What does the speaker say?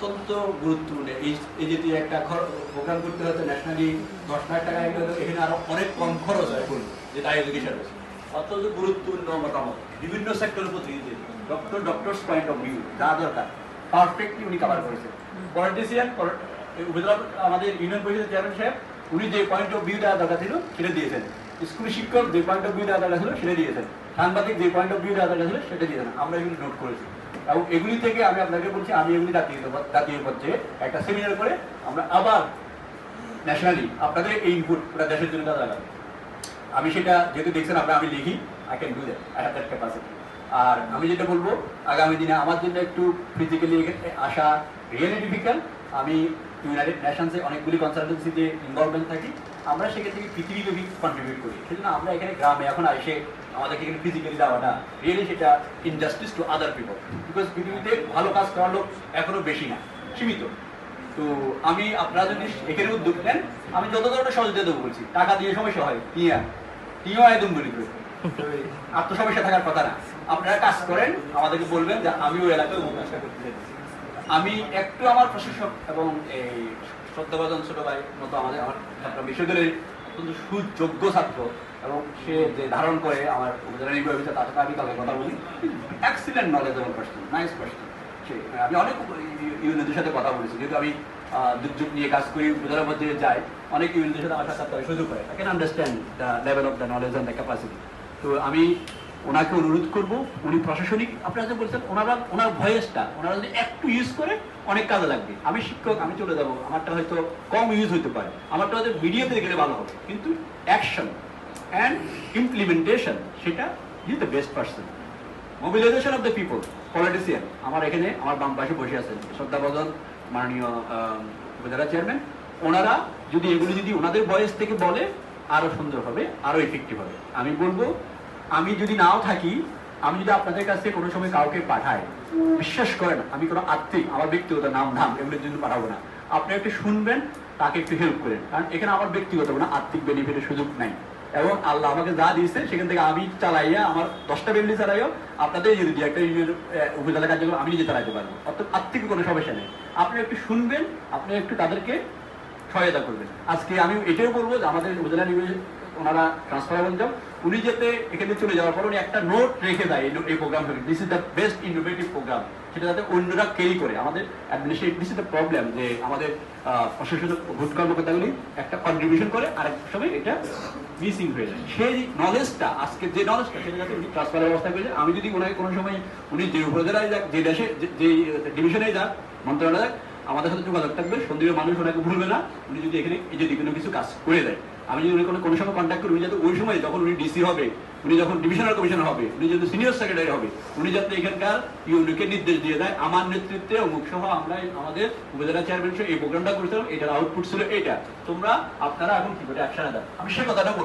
অত্যন্ত গুরুত্বপূর্ণ। এই এই যদি একটা প্রোগ্রাম করতে হতো ন্যাশনালি দশ লাখ টাকা এখানে আরও অনেক কম খরচ হয় ফুল যেটা এডুকেশন রয়েছে অত্যন্ত গুরুত্বপূর্ণ মতামত বিভিন্ন সেক্টরের প্রতিনিধি doctor doctors point of view যা দরকার পারফেক্টলি উনি কভার করেছেন। পলিটিশিয়ান উপজেলা আমাদের ইউনিয়ন পরিষদের চেয়ারম্যান সাহেব, উনি যে পয়েন্ট অফ ভিউ দেওয়া দরকার ছিল, সেটা দিয়েছেন। স্কুল শিক্ষক যে পয়েন্ট অফ ভিউ দেওয়া দরকার ছিল, সেটা দিয়েছেন। সাংবাদিক যে পয়েন্ট অফ ভিউ দেওয়া দরকার ছিল, সেটা দিয়েছেন। আমরা এগুলি নোট করেছি। এবং এগুলি থেকে আমি আপনাকে বলছি, আমি এগুলি জাতীয় জাতীয় পর্যায়ে একটা সেমিনার করে আমরা আবার ন্যাশনালি আপনাদের এই ইনপুট পুরো দেশের জন্য কাজে আমি সেটা যেহেতু দেখছেন আপনারা আমি লিখি I can do that I capacity আর আমি যেটা বলব, আগামী দিনে আমার জন্য একটু ফিজিক্যালি আসা রিয়েলি ডিফিকাল্ট আমি ইউনাইটেড নেশনসে অনেকগুলি কনসালটেন্সিতে ইনভলভমেন্ট থাকি। আমরা সেখান থেকে পৃথিবীব্যাপী কন্ট্রিবিউট করি। সেজন্য আমরা এখানে গ্রামে এখন এসে আমাদেরকে এখানে ফিজিক্যালি দেওয়াটা রিয়েলি সেটা injustice to other people because পৃথিবীতে ভালো কাজ করার লোক এখনও বেশি না, সীমিত। তো আমি, আপনারা যদি এখানে উদ্যোগ নেন, আমি যত ধরনের সহযোগিতা দেবো বলছি, টাকা দিয়ে সমস্যা হয়, টিয়া টিও একদম গরিব আত্মসমস্যা থাকার কথা না। আপনারা কাজ করেন, আমাদেরকে বলবেন যে, আমি ওই এলাকায় কাজটা করতে চাইছি আমি একটু আমার প্রশাসক এবং এই শ্রদ্ধাভাজন ছোট ভাই মতো আমাদের আমার বিশ্ববিদ্যালয়ের অত্যন্ত সুযোগ্য ছাত্র এবং সে যে ধারণ করে আমার উপজেলা নির্বাহী অফিসার, তার সাথে আমি কালকে কথা বলি। Excellent knowledgeable person nice person সে, আমি অনেক ইউনিয়নদের সাথে কথা বলেছি, যেহেতু আমি দুর্যোগ নিয়ে কাজ করি, উপজেলার মধ্যে যাই, অনেক ইউনিয়নদের সাথে আমার করার সুযোগ হয়। I can understand the level of the knowledge and the capacity তো আমি ওনাকে অনুরোধ করব, উনি প্রশাসনিক, আপনারা যে বলছেন, ওনারা, ওনার ভয়েসটা, ওনারা যদি একটু ইউজ করে, অনেক কাজে লাগবে। আমি শিক্ষক, আমি চলে যাব, আমারটা হয়তো কম ইউজ হতে পারে। আমারটা হয়তো মিডিয়াতে গেলে ভালো হবে। কিন্তু অ্যাকশন অ্যান্ড ইমপ্লিমেন্টেশন সেটা is the best person mobilization of the people politician আমার এখানে, আমার বাম পাশে বসে আছেন শ্রদ্ধা শ্রদ্ধাবদন মাননীয় উপজেলা চেয়ারম্যান ওনারা যদি এগুলি যদি ওনাদের বয়স থেকে বলে, আরও সুন্দর হবে, আরও এফেক্টিভ হবে। আমি বলব আমি যদি নাও থাকি, আমি যদি আপনাদের কাছে কোনো সময় কাউকে পাঠাই, বিশ্বাস করেন, আমি কোনো আর্থিক আমার ব্যক্তিগত নাম ধাম এগুলোর জন্য পাঠাবো না। আপনি একটু শুনবেন, তাকে একটু হেল্প করেন। কারণ এখানে আমার ব্যক্তিগত কোনো আর্থিক বেনিফিটের সুযোগ নাই। এবং আল্লাহ আমাকে যা দিয়েছে, সেখান থেকে আমি চালাইয়া আমার দশটা ফ্যামিলি চালাইও আপনাদের যদি দিই একটা ইউনিয়ন উপজেলা কার্যক্রম আমি নিজে চালাইতে পারব। অর্থাৎ আর্থিক কোনো সমস্যা নেই। আপনি একটু শুনবেন, আপনি একটু তাদেরকে সহায়তা করবেন। আজকে আমি এটাও বলব যে আমাদের উপজেলা ওনারা ট্রান্সফার যাও উনি এখানে চলে যাওয়ার পর উনি একটা নোট রেখে দেয় এই প্রোগ্রাম থেকে this is the best innovative programme সেটা যাতে অন্যরা করে। আমাদের administrative this is the problem যে আমাদের আহ, প্রশাসনিক ভোট কর্মকর্তাগুলি একটা কন্ট্রিবিউশন করে আরেক সময় এটা মিসিং হয়ে যায়। সেই নলেজটা আজকে যে নলেজটা সেটা যাতে উনি ব্যবস্থা করে আমি যদি ওনাকে কোনো সময় উনি যে উপজেলায় যাক যে দেশে যে- ডিভিশনে যাক মন্ত্রণালয় যাক আমাদের সাথে যোগাযোগ থাকবে। সন্দীয় মানুষ ওনাকে ভুলবে না। উনি যদি এখানে এই যদি কোনো কিছু কাজ করে দেয়। আমি যদি উনি কোনো কমিশনে কন্ট্যাক্ট করি, উনি যাতে ওই সময় যখন উনি ডিসি হবে, উনি যখন ডিভিশনাল কমিশনার হবে, উনি যদি সিনিয়র সেক্রেটারি হবে, উনি যাতে এখানকার ইউনিকে নির্দেশ দিয়ে দেয়। আমার নেতৃত্বে অমুক সহ আমরা আমাদের উপজেলা চেয়ারম্যান এই প্রোগ্রামটা করেছিলাম, এটার আউটপুট ছিল এটা। তোমরা, আপনারা এখন কি করে একসাথে দাও আমি সে কথাটা